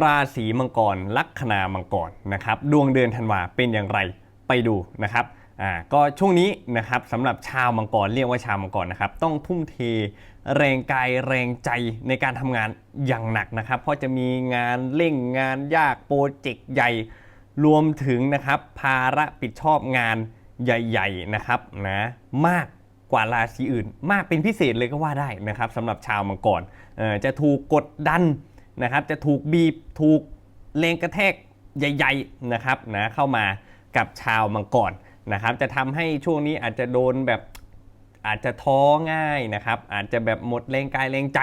ราศีมังกร ลัคนามังกรนะครับดวงเดือนธันวาเป็นอย่างไรไปดูนะครับอ่าก็ช่วงนี้นะครับสำหรับชาวมังกรเรียกว่าชาวมังกรนะครับต้องทุ่มเทแรงกายแรงใจในการทำงานอย่างหนักนะครับ เพราะจะมีงานเร่งงานยากโปรเจกต์ใหญ่รวมถึงนะครับภาระผิดชอบงานใหญ่ๆนะครับนะมากกว่าราศีอื่น มากเป็นพิเศษเลยก็ว่าได้นะครับสำหรับชาวมังกรจะถูกกดดัน นะครับจะถูกบีบถูกแรงกระแทกใหญ่ๆนะครับนะเข้ามากับชาวมังกรนะครับจะทำให้ช่วงนี้อาจจะโดนแบบอาจจะท้อง่ายนะครับอาจจะแบบหมดแรงกายแรงใจ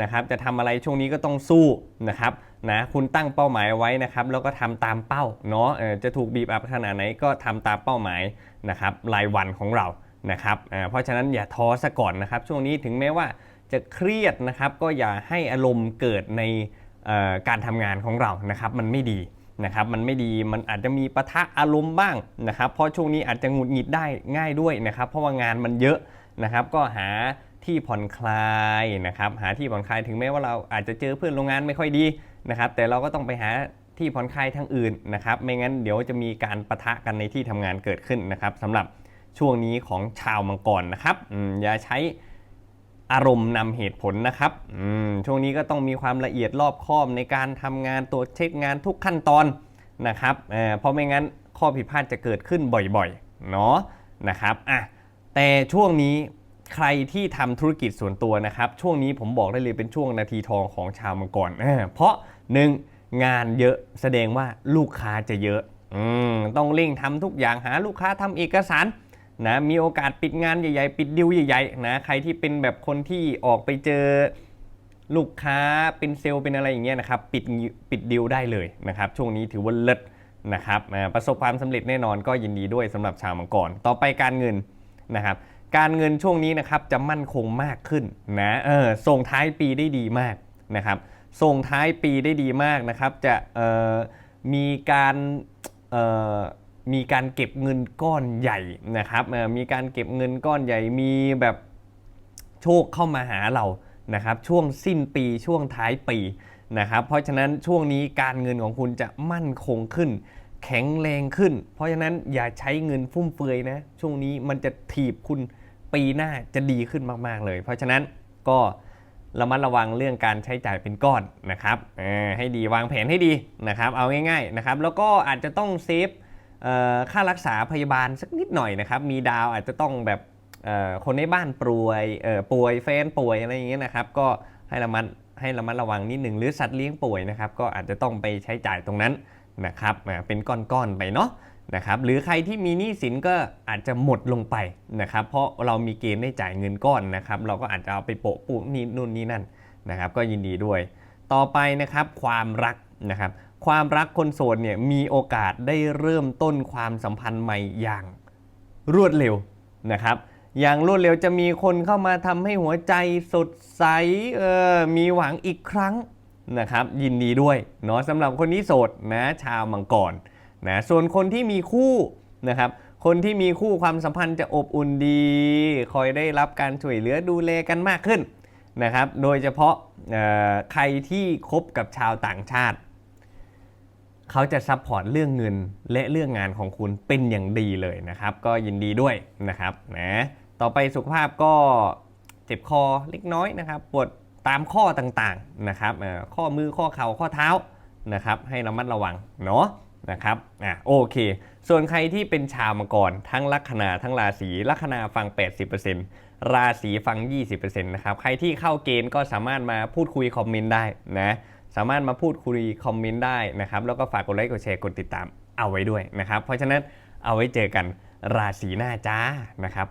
นะครับจะทำอะไรช่วงนี้ก็ต้องสู้นะครับนะคุณตั้งเป้าหมายไว้นะครับแล้วก็ทำตามเป้าเนาะเออจะถูกบีบอัพขนาดไหนก็ทำตามเป้าหมายนะครับรายวันของเรานะครับเพราะฉะนั้นอย่าท้อซะก่อนนะครับช่วงนี้ถึงแม้ว่า จะเครียดนะครับ ก็อย่าให้อารมณ์เกิดในการทำงานของเรานะครับ มันไม่ดีนะครับ มันไม่ดีมันอาจจะมีปะทะอารมณ์บ้างนะครับ เพราะช่วงนี้อาจจะหงุดหงิดได้ง่ายด้วยนะครับ เพราะว่างานมันเยอะนะครับ ก็หาที่ผ่อนคลายนะครับ หาที่ผ่อนคลายถึงแม้ว่าเราอาจจะเจอเพื่อนโรงงานไม่ค่อยดีนะครับ แต่เราก็ต้องไปหาที่ผ่อนคลายทางอื่นนะครับ ไม่งั้นเดี๋ยวจะมีการปะทะกันในที่ทำงานเกิดขึ้นนะครับสำหรับช่วงนี้ของชาวมังกรนะครับอย่าใช้ อารมณ์นำเหตุผลนะครับช่วงนี้ก็ต้องมีความละเอียดรอบคอบในการทำงานตรวจเช็คงานทุกขั้นตอนนะครับเพราะไม่งั้นข้อผิดพลาดจะเกิดขึ้นบ่อยๆเนาะนะครับอะแต่ช่วงนี้ใครที่ทำธุรกิจส่วนตัวนะครับ ช่วงนี้ผมบอกได้เลยเป็นช่วงนาทีทองของชาวมังกรเพราะหนึ่งงานเยอะแสดงว่าลูกค้าจะเยอะอต้องเร่งทำทุกอย่างหาลูกค้าทำเอกสาร นะมีโอกาสปิดงานใหญ่ๆ ปิดดิวใหญ่ๆนะใครที่เป็นแบบคนที่ออกไปเจอลูกค้าเป็นเซลล์เป็นอะไรอย่างเงี้ยนะครับปิดปิดดิวได้เลยนะครับช่วงนี้ถือว่าเลิศนะครับประสบความสำเร็จแน่นอนก็ยินดีด้วยสำหรับชาวมังกรต่อไปการเงินนะครับการเงินช่วงนี้นะครับจะมั่นคงมากขึ้นนะเออส่งท้ายปีได้ดีมากนะครับส่งท้ายปีได้ดีมากนะครับจะเอ่อมีการเอ่อ มีการเก็บเงินก้อนใหญ่นะครับมีการเก็บเงินก้อนใหญ่มีแบบโชคเข้ามาหาเรานะครับช่วงสิ้นปีช่วงท้ายปีนะครับเพราะฉะนั้นช่วงนี้การเงินของคุณจะมั่นคงขึ้น แข็งแรงขึ้น เพราะฉะนั้นอย่าใช้เงินฟุ่มเฟือยนะช่วงนี้มันจะถีบคุณปีหน้าจะดีขึ้นมาก ๆ เลย เพราะฉะนั้นก็ระมัดระวังเรื่องการใช้จ่ายเป็นก้อนนะครับให้ดีวางแผนให้ดีนะครับ เอาง่ายๆนะครับแล้วก็อาจจะต้องเซฟ ค่ารักษาพยาบาลสักนิดหน่อยนะครับ มีดาวอาจจะต้องแบบคนในบ้านป่วยป่วยแฟนป่วยอะไรอย่างเงี้ยนะครับ ก็ให้ระมัดให้ระมัดระวังนิดหนึ่งหรือสัตว์เลี้ยงป่วยนะครับ ก็อาจจะต้องไปใช้จ่ายตรงนั้นนะครับเป็นก้อนๆไปเนาะนะครับ หรือใครที่มีหนี้สินก็อาจจะหมดลงไปนะครับ เพราะเรามีเกณฑ์ได้จ่ายเงินก้อนนะครับ เราก็อาจจะเอาไปโปะปุนี่นู่นนี่นั่นนะครับ ก็ยินดีด้วย ต่อไปนะครับความรักนะครับ ความรักคนโสดเนี่ยมีโอกาสได้เริ่มต้นความสัมพันธ์ใหม่อย่างรวดเร็วนะครับ อย่างรวดเร็วจะมีคนเข้ามาทำให้หัวใจสดใสเออมีหวังอีกครั้งนะครับยินดีด้วยเนาะสำหรับคนที่โสดนะชาวมังกรนะส่วนคนที่มีคู่นะครับคนที่มีคู่ความสัมพันธ์จะอบอุ่นดี คอยได้รับการช่วยเหลือดูแลกันมากขึ้นนะครับ โดยเฉพาะใครที่คบกับชาวต่างชาติ เขาจะซัพพอร์ตเรื่องเงินและเรื่องงานของคุณเป็นอย่างดีเลยนะครับ ก็ยินดีด้วยนะครับนะต่อไปสุขภาพก็เจ็บคอเล็กน้อยนะครับ ปวดตามข้อต่างๆนะครับข้อมือข้อเข่าข้อเท้านะครับ ให้ระมัดระวังเนาะนะครับอะโอเค ส่วนใครที่เป็นชาวมังกรทั้งลัคนาทั้งราศีลัคนาฟัง 80%ราศีฟัง 20%นะครับ ใครที่เข้าเกณฑ์ก็สามารถมาพูดคุยคอมเมนต์ได้นะ สามารถมาพูดคุยคอมเมนต์ได้นะครับ แล้วก็ฝากกดไลค์กดแชร์กดติดตามเอาไว้ด้วยนะครับ เพราะฉะนั้นเอาไว้เจอกันราศีหน้าจ้านะครับ